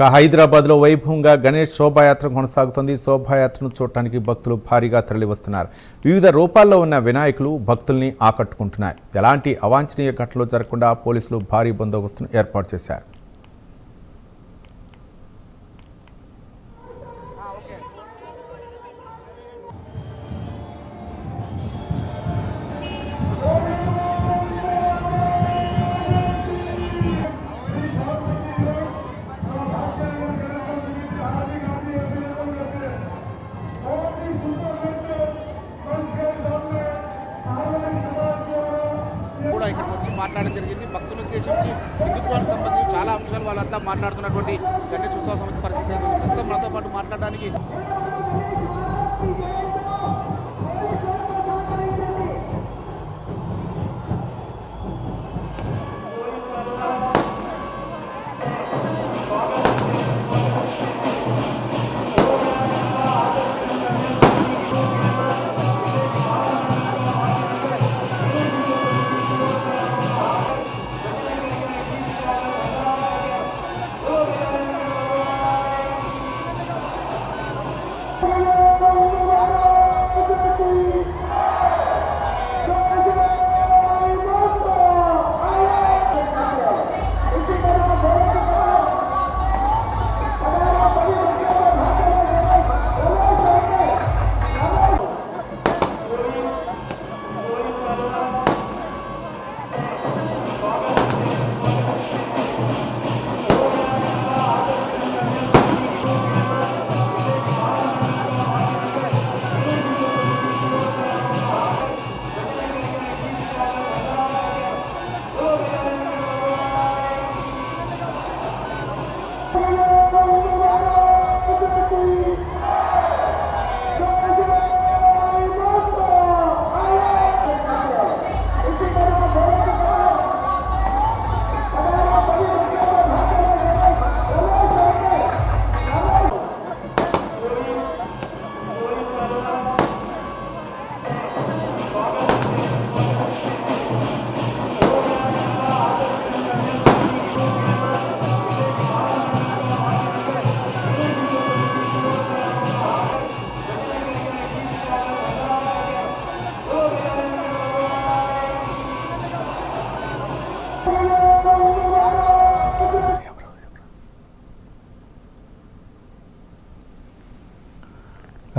ఇక హైదరాబాద్లో వైభవంగా గణేష్ శోభాయాత్ర కొనసాగుతుంది. శోభాయాత్రను చూడటానికి భక్తులు భారీగా తరలివస్తున్నారు. వివిధ రూపాల్లో ఉన్న వినాయకులు భక్తుల్ని ఆకట్టుకుంటున్నాయి. ఎలాంటి అవాంఛనీయ ఘటనలు జరగకుండా పోలీసులు భారీ బందోబస్తును ఏర్పాటు చేశారు. అంశాలు వాళ్ళంతా మాట్లాడుతున్నటువంటి గణేష్ ఉత్సవ సమితి పరిస్థితి ప్రస్తుతం మనతో పాటు మాట్లాడడానికి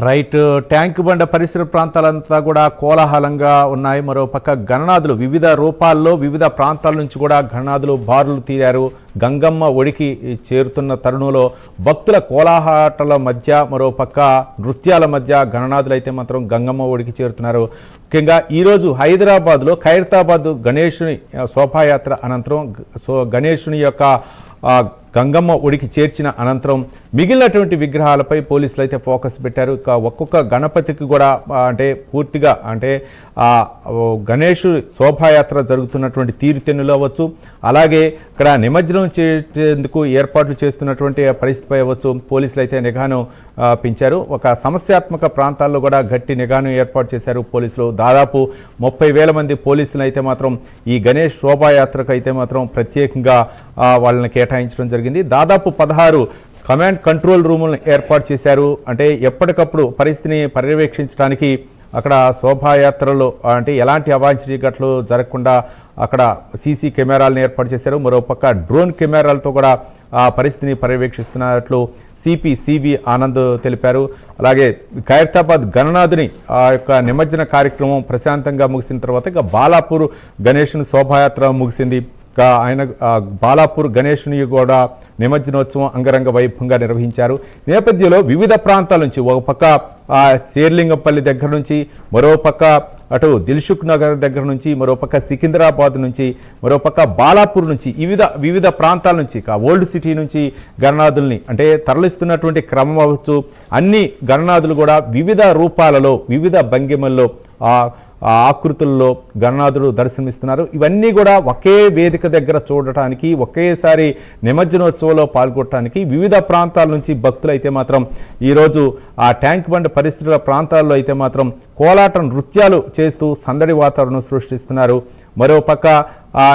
రైట్ ట్యాంక్ బండ పరిసర ప్రాంతాలంతా కూడా కోలాహలంగా ఉన్నాయి. మరోపక్క గణనాథులు వివిధ రూపాల్లో వివిధ ప్రాంతాల నుంచి కూడా గణనాథులు బారులు తీరారు. గంగమ్మ ఒడికి చేరుతున్న తరుణంలో భక్తుల కోలాహాటల మధ్య మరో పక్క నృత్యాల మధ్య గణనాథులు అయితే మాత్రం గంగమ్మ ఒడికి చేరుతున్నారు. ముఖ్యంగా ఈరోజు హైదరాబాద్లో ఖైరతాబాద్ గణేషుని శోభాయాత్ర అనంతరం సో గణేషుని యొక్క గంగమ్మ ఒడికి చేర్చిన అనంతరం మిగిలినటువంటి విగ్రహాలపై పోలీసులు అయితే ఫోకస్ పెట్టారు. ఒక్కొక్క గణపతికి కూడా అంటే పూర్తిగా అంటే గణేష్ శోభాయాత్ర జరుగుతున్నటువంటి తీరుతెన్నులు అవ్వచ్చు. అలాగే ఇక్కడ నిమజ్జనం చేసేందుకు ఏర్పాట్లు చేస్తున్నటువంటి పరిస్థితిపై అవ్వచ్చు. పోలీసులు అయితే నిఘాను పెంచారు. ఒక సమస్యాత్మక ప్రాంతాల్లో కూడా గట్టి నిఘాను ఏర్పాటు చేశారు పోలీసులు. దాదాపు ముప్పై వేల మంది పోలీసులు అయితే మాత్రం ఈ గణేష్ శోభాయాత్రకు అయితే మాత్రం ప్రత్యేకంగా వాళ్ళని కేటాయించడం జరిగింది. దాదాపు పదహారు కమాండ్ కంట్రోల్ రూములను ఏర్పాటు చేశారు. అంటే ఎప్పటికప్పుడు పరిస్థితిని పర్యవేక్షించడానికి అక్కడ శోభాయాత్రలు అంటే ఎలాంటి అవాంఛనీయ ఘటనలు జరగకుండా అక్కడ సీసీ కెమెరాలను ఏర్పాటు చేశారు. మరోపక్క డ్రోన్ కెమెరాలతో కూడా ఆ పరిస్థితిని పర్యవేక్షిస్తున్నట్లు సిపి సివి ఆనంద్ తెలిపారు. అలాగే ఖైరతాబాద్ గణనాథుని ఆ యొక్క నిమజ్జన కార్యక్రమం ప్రశాంతంగా ముగిసిన తర్వాత ఇక బాలాపూర్ గణేష్ని శోభాయాత్ర ముగిసింది. ఆయన బాలాపూర్ గణేష్ని కూడా నిమజ్జనోత్సవం అంగరంగ వైభవంగా నిర్వహించారు. నేపథ్యంలో వివిధ ప్రాంతాల నుంచి ఒక పక్క ఆ, శేర్లింగంపల్లి దగ్గర నుంచి మరో పక్క అటు దిల్సుఖ్ నగర్ దగ్గర నుంచి మరోపక్క సికింద్రాబాద్ నుంచి మరోపక్క బాలాపూర్ నుంచి వివిధ వివిధ ప్రాంతాల నుంచి ఓల్డ్ సిటీ నుంచి గణనాథుల్ని అంటే తరలిస్తున్నటువంటి క్రమం అవ్వచ్చు అన్ని గణనాథులు కూడా వివిధ రూపాలలో వివిధ భంగిమల్లో ఆకృతుల్లో గణనాథుడు దర్శనమిస్తున్నారు. ఇవన్నీ కూడా ఒకే వేదిక దగ్గర చూడటానికి ఒకేసారి నిమజ్జనోత్సవంలో పాల్గొనడానికి వివిధ ప్రాంతాల నుంచి భక్తులు అయితే మాత్రం ఈరోజు ఆ ట్యాంక్ బండ్ పరిసర ప్రాంతాల్లో అయితే మాత్రం కోలాట నృత్యాలు చేస్తూ సందడి వాతావరణం సృష్టిస్తున్నారు. మరోపక్క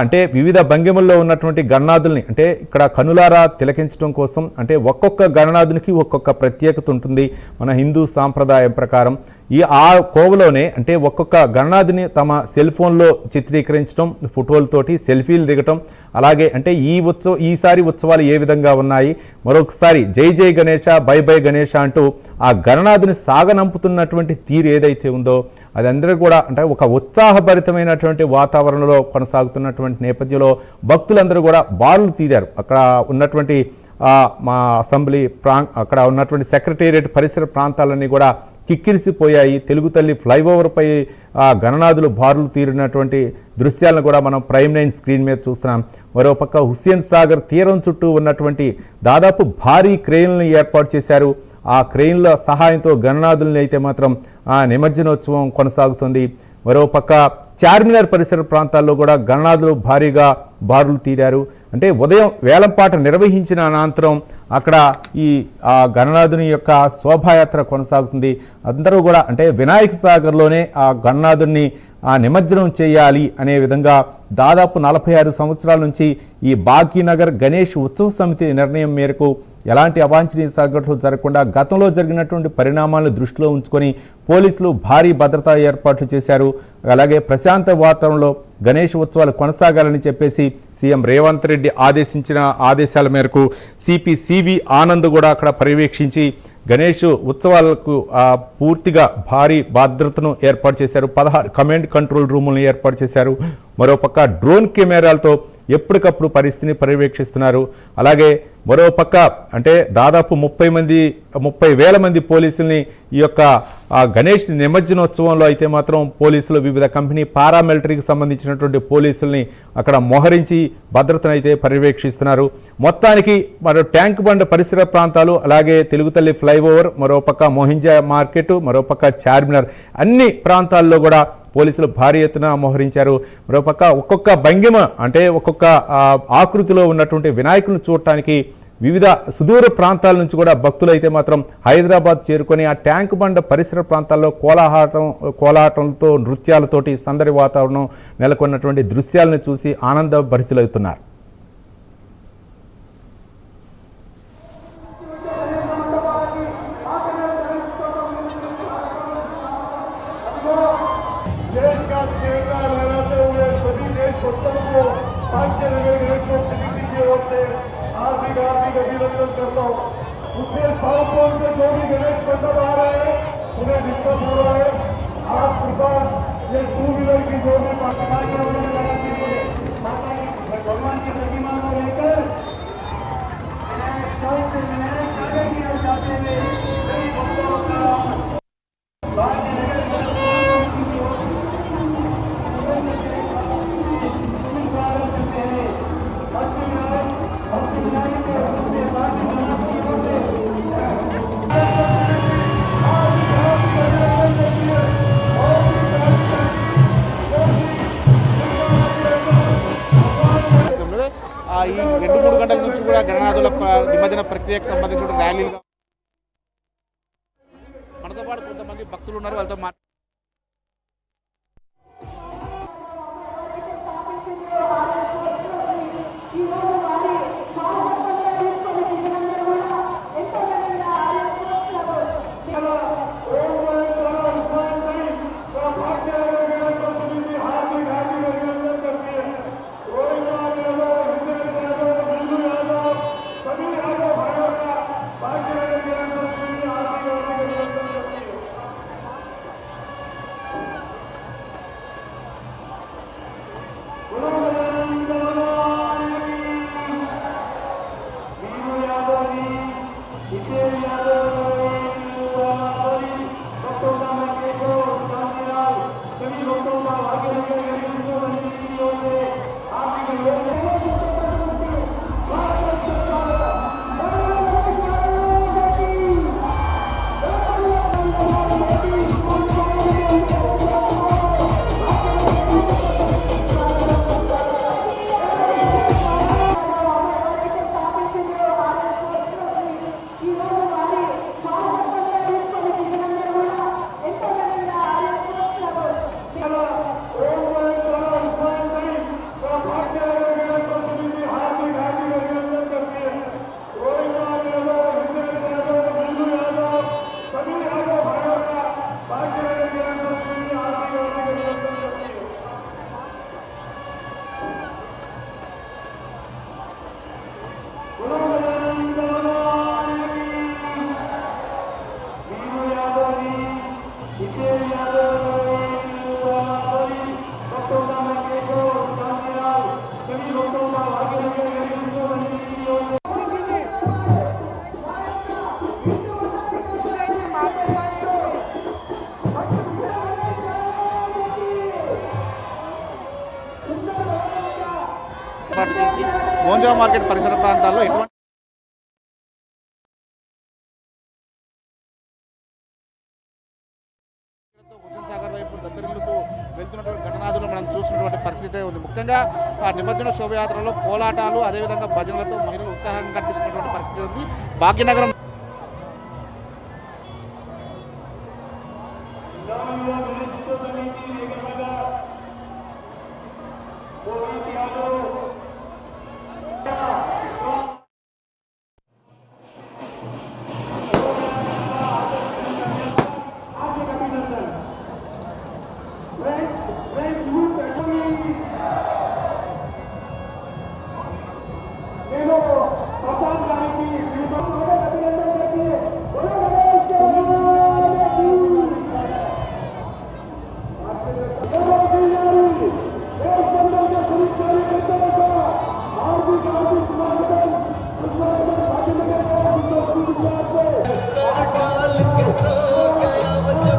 అంటే వివిధ భంగిమల్లో ఉన్నటువంటి గణనాథుల్ని అంటే ఇక్కడ కనులారా తిలకించడం కోసం అంటే ఒక్కొక్క గణనాథునికి ఒక్కొక్క ప్రత్యేకత ఉంటుంది. మన హిందూ సాంప్రదాయం ప్రకారం ఈ ఆ కోవలోనే అంటే ఒక్కొక్క గణనాథుని తమ సెల్ ఫోన్లో చిత్రీకరించడం ఫోటోలతోటి సెల్ఫీలు దిగటం అలాగే అంటే ఈ ఉత్సవ ఈసారి ఉత్సవాలు ఏ విధంగా ఉన్నాయి మరొకసారి జై జై గణేష బై బై గణేష అంటూ ఆ గణనాథుని సాగనంపుతున్నటువంటి తీరు ఏదైతే ఉందో అది అందరూ కూడా అంటే ఒక ఉత్సాహభరితమైనటువంటి వాతావరణంలో కొనసాగుతున్నటువంటి నేపథ్యంలో భక్తులందరూ కూడా బారులు తీరారు. అక్కడ ఉన్నటువంటి మా అసెంబ్లీ ప్రా అక్కడ ఉన్నటువంటి సెక్రటేరియట్ పరిసర ప్రాంతాలన్నీ కూడా కిక్కిరిసిపోయాయి. తెలుగు తల్లి ఫ్లైఓవర్పై ఆ గణనాథులు బారులు తీరినటువంటి దృశ్యాలను కూడా మనం ప్రైమ్ నైన్ స్క్రీన్ మీద చూస్తున్నాం. మరోపక్క హుస్సేన్ సాగర్ తీరం చుట్టూ ఉన్నటువంటి దాదాపు భారీ క్రెయిన్లను ఏర్పాటు చేశారు. ఆ క్రెయిన్ల సహాయంతో గణనాథుల్ని అయితే మాత్రం ఆ నిమజ్జనోత్సవం కొనసాగుతుంది. మరోపక్క చార్మినార్ పరిసర ప్రాంతాల్లో కూడా గణనాథులు భారీగా బారులు తీరారు. అంటే ఉదయం వేలంపాట నిర్వహించిన అనంతరం అక్కడ ఈ ఆ గణనాథుని యొక్క శోభాయాత్ర కొనసాగుతుంది. అందరూ కూడా అంటే వినాయక సాగర్లోనే ఆ గణనాథుని ఆ నిమజ్జనం చేయాలి అనే విధంగా దాదాపు నలభై ఆరు సంవత్సరాల నుంచి ఈ బాకీనగర్ గణేష్ ఉత్సవ సమితి నిర్ణయం మేరకు ఎలాంటి అవాంఛనీయ సంఘటనలు జరగకుండా గతంలో జరిగినటువంటి పరిణామాలను దృష్టిలో ఉంచుకొని పోలీసులు భారీ భద్రతా ఏర్పాట్లు చేశారు. అలాగే ప్రశాంత వాతావరణంలో గణేష్ ఉత్సవాలు కొనసాగాలని చెప్పేసి సీఎం రేవంత్ రెడ్డి ఆదేశించిన ఆదేశాల మేరకు సిపి సివి ఆనంద్ కూడా అక్కడ పర్యవేక్షించి గణేష్ ఉత్సవాలకు పూర్తిగా భారీ భద్రతను ఏర్పాటు చేశారు. పదహారు కమాండ్ కంట్రోల్ రూములను ఏర్పాటు చేశారు. మరోపక్క డ్రోన్ కెమెరాలతో ఎప్పటికప్పుడు పరిస్థితిని పర్యవేక్షిస్తున్నారు. అలాగే మరోపక్క అంటే దాదాపు ముప్పై మంది ముప్పై వేల మంది పోలీసుల్ని ఈ యొక్క గణేష్ నిమజ్జనోత్సవంలో అయితే మాత్రం పోలీసులు వివిధ కంపెనీ పారామిలిటరీకి సంబంధించినటువంటి పోలీసుల్ని అక్కడ మోహరించి భద్రతను అయితే పర్యవేక్షిస్తున్నారు. మొత్తానికి మరో ట్యాంక్ బండ్ పరిసర ప్రాంతాలు అలాగే తెలుగుతల్లి ఫ్లైఓవర్ మరోపక్క మోహింజా మార్కెట్ మరోపక్క చార్మినార్ అన్ని ప్రాంతాల్లో కూడా పోలీసులు భారీ ఎత్తున మోహరించారు. మరోపక్క ఒక్కొక్క భంగిమ అంటే ఒక్కొక్క ఆకృతిలో ఉన్నటువంటి వినాయకులను చూడటానికి వివిధ సుదూర ప్రాంతాల నుంచి కూడా భక్తులు అయితే మాత్రం హైదరాబాద్ చేరుకొని ఆ ట్యాంక్ బండ పరిసర ప్రాంతాల్లో కోలాహాటం కోలాటంతో నృత్యాలతోటి సందడి వాతావరణం నెలకొన్నటువంటి దృశ్యాలను చూసి ఆనంద భరితులవుతున్నారు अभिनंदन करता हूँ। उससे साउथ में जो भी गणेश मंडप आ रहे हैं। उन्हें दिक्कत हो रहा है। आप कृपा ये टू व्हीलर की जो भी माता भगवान की प्रतिमा को लेकर विनायक सागर की ओर जाते हुए सभी भक्तों का రెండు నుంచి కూడా గణనాథుల నిమజ్జన ప్రక్రియకు సంబంధించిన ర్యాలీలు మనతో పాటు కొంతమంది భక్తులు ఉన్నారు వాళ్ళతో మాట్లాడుతున్నారు Thank you. Bravo! మార్కెట్ పరిసర ప్రాంతాల్లో ఎటువంటి సాగర్ వైపు దత్తరిల్లుతూ వెళ్తున్నటువంటి ఘటనాదులు మనం చూసినటువంటి పరిస్థితి ఉంది. ముఖ్యంగా ఆ నిమజ్జన శోభయాత్రలో కోలాటాలు అదేవిధంగా భజనలతో మహిళలు ఉత్సాహంగా కనిపిస్తున్నటువంటి పరిస్థితి ఉంది. భాగ్యనగరం के सो गया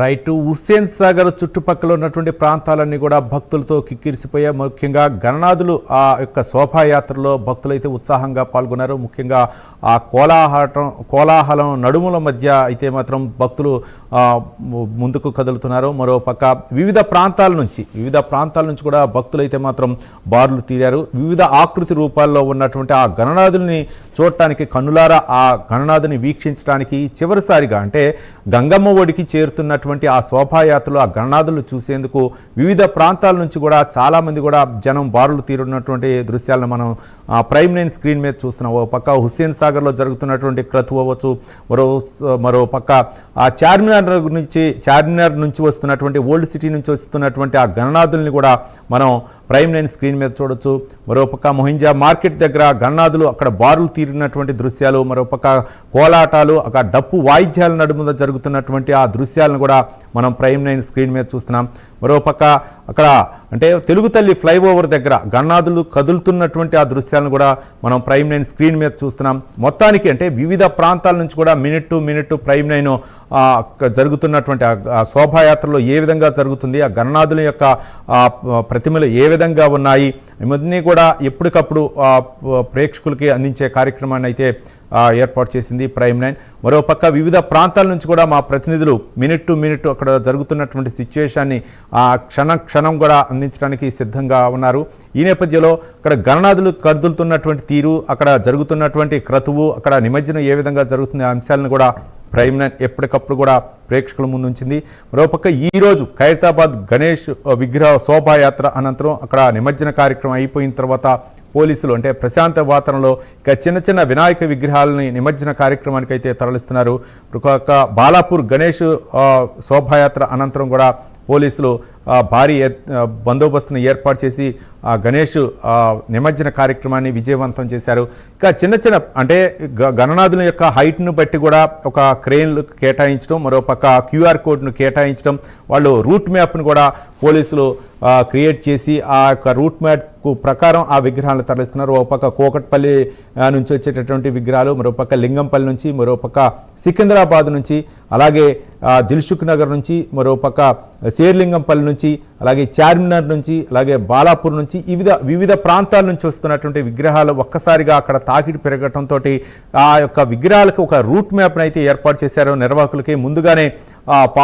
రైట్ హుస్సేన్ సాగర్ చుట్టుపక్కల ఉన్నటువంటి ప్రాంతాలన్నీ కూడా భక్తులతో కిక్కిరిసిపోయాయి. ముఖ్యంగా గణనాథులు ఆ యొక్క శోభాయాత్రలో భక్తులు అయితే ఉత్సాహంగా పాల్గొన్నారు. ముఖ్యంగా ఆ కోలాహలం కోలాహలం నడుముల మధ్య అయితే మాత్రం భక్తులు ముందుకు కదులుతున్నారు. మరో పక్క వివిధ ప్రాంతాల నుంచి వివిధ ప్రాంతాల నుంచి కూడా భక్తులైతే మాత్రం బారులు తీరారు. వివిధ ఆకృతి రూపాల్లో ఉన్నటువంటి ఆ గణనాథుల్ని చూడటానికి కన్నులారా ఆ గణనాథుని వీక్షించడానికి చివరిసారిగా అంటే గంగమ్మ ఒడికి చేరుతున్నటువంటి ఆ శోభాయాత్రలు ఆ గణనాథులు చూసేందుకు వివిధ ప్రాంతాల నుంచి కూడా చాలామంది కూడా జనం బారులు తీరున్నటువంటి దృశ్యాలను మనం ప్రైమ్ నైన్ స్క్రీన్ మీద చూస్తున్నాం. ఓ పక్క హుస్సేన్ సాగర్లో జరుగుతున్నటువంటి క్రతు అవ్వచ్చు. మరో మరో పక్క ఆ చార్మినార్ నుంచి చార్మినార్ నుంచి వస్తున్నటువంటి ఓల్డ్ సిటీ నుంచి వస్తున్నటువంటి ఆ గణనాథుల్ని కూడా మనం ప్రైమ్ నైన్ స్క్రీన్ మీద చూడొచ్చు. మరోపక్క మొహింజా మార్కెట్ దగ్గర గన్నాదులు అక్కడ బారులు తీరినటువంటి దృశ్యాలు మరోపక్క కోలాటాలు అక్కడ డప్పు వాయిద్యాల నడుముద జరుగుతున్నటువంటి ఆ దృశ్యాలను కూడా మనం ప్రైమ్ నైన్ స్క్రీన్ మీద చూస్తున్నాం. మరోపక్క అక్కడ అంటే తెలుగు తల్లి ఫ్లైఓవర్ దగ్గర గన్నాదులు కదులుతున్నటువంటి ఆ దృశ్యాలను కూడా మనం ప్రైమ్ నైన్ స్క్రీన్ మీద చూస్తున్నాం. మొత్తానికి అంటే వివిధ ప్రాంతాల నుంచి కూడా minute to minute Prime Nine జరుగుతున్నటువంటి ఆ- శోభాయాత్రలో ఏ విధంగా జరుగుతుంది ఆ గన్నాదుల యొక్క ప్రతిమలు ఏ విధంగా ఉన్నాయి. ఇవన్నీ కూడా ఎప్పటికప్పుడు ప్రేక్షకులకి అందించే కార్యక్రమాన్ని అయితే ఏర్పాటు చేసింది ప్రైమ్ నైన్. మరోపక్క వివిధ ప్రాంతాల నుంచి కూడా మా ప్రతినిధులు మినిట్ టు మినిట్ అక్కడ జరుగుతున్నటువంటి సిచ్యువేషన్ని ఆ క్షణం క్షణం కూడా అందించడానికి సిద్ధంగా ఉన్నారు. ఈ నేపథ్యంలో అక్కడ గణనాథులు కదులుతున్నటువంటి తీరు అక్కడ జరుగుతున్నటువంటి క్రతువు అక్కడ నిమజ్జనం ఏ విధంగా జరుగుతున్న అంశాలను కూడా ప్రైమ్ నైన్ ఎప్పటికప్పుడు కూడా ప్రేక్షకుల ముందుంచింది మరోపక్క ఈరోజు ఖైరతాబాద్ గణేష్ విగ్రహ శోభాయాత్ర అనంతరం అక్కడ నిమజ్జన కార్యక్రమం అయిపోయిన తర్వాత పోలీసులు అంటే ప్రశాంత వాతావరణంలో ఇక చిన్న చిన్న వినాయక విగ్రహాలని నిమజ్జన కార్యక్రమానికి అయితే తరలిస్తున్నారు. ఒక బాలాపూర్ గణేష్ శోభాయాత్ర అనంతరం కూడా పోలీసులు భారీ బందోబస్తును ఏర్పాటు చేసి గణేష్ ఆ, నిమజ్జన కార్యక్రమాన్ని విజయవంతం చేశారు. ఇంకా చిన్న చిన్న అంటే గ- గణనాథుల యొక్క హైట్ను బట్టి కూడా ఒక క్రెయిన్లు కేటాయించడం మరోపక్క క్యూఆర్ కోడ్ను కేటాయించడం వాళ్ళు రూట్ మ్యాప్ను కూడా పోలీసులు క్రియేట్ చేసి ఆ యొక్క రూట్ మ్యాప్ ప్రకారం ఆ విగ్రహాలను తరలిస్తున్నారు. ఒక పక్క కోకట్పల్లి నుంచి వచ్చేటటువంటి విగ్రహాలు మరోపక్క లింగంపల్లి నుంచి మరోపక్క సికింద్రాబాద్ నుంచి అలాగే దిల్సుఖ్ నగర్ నుంచి మరోపక్క శేర్లింగంపల్లి నుంచి అలాగే చార్మినార్ నుంచి అలాగే బాలాపూర్ నుంచి వివిధ వివిధ ప్రాంతాల నుంచి వస్తున్నటువంటి విగ్రహాలు ఒక్కసారిగా అక్కడ తాకిడి పెరగటంతో ఆ యొక్క విగ్రహాలకు ఒక రూట్ మ్యాప్ను అయితే ఏర్పాటు చేశారు. నిర్వాహకులకి ముందుగానే పా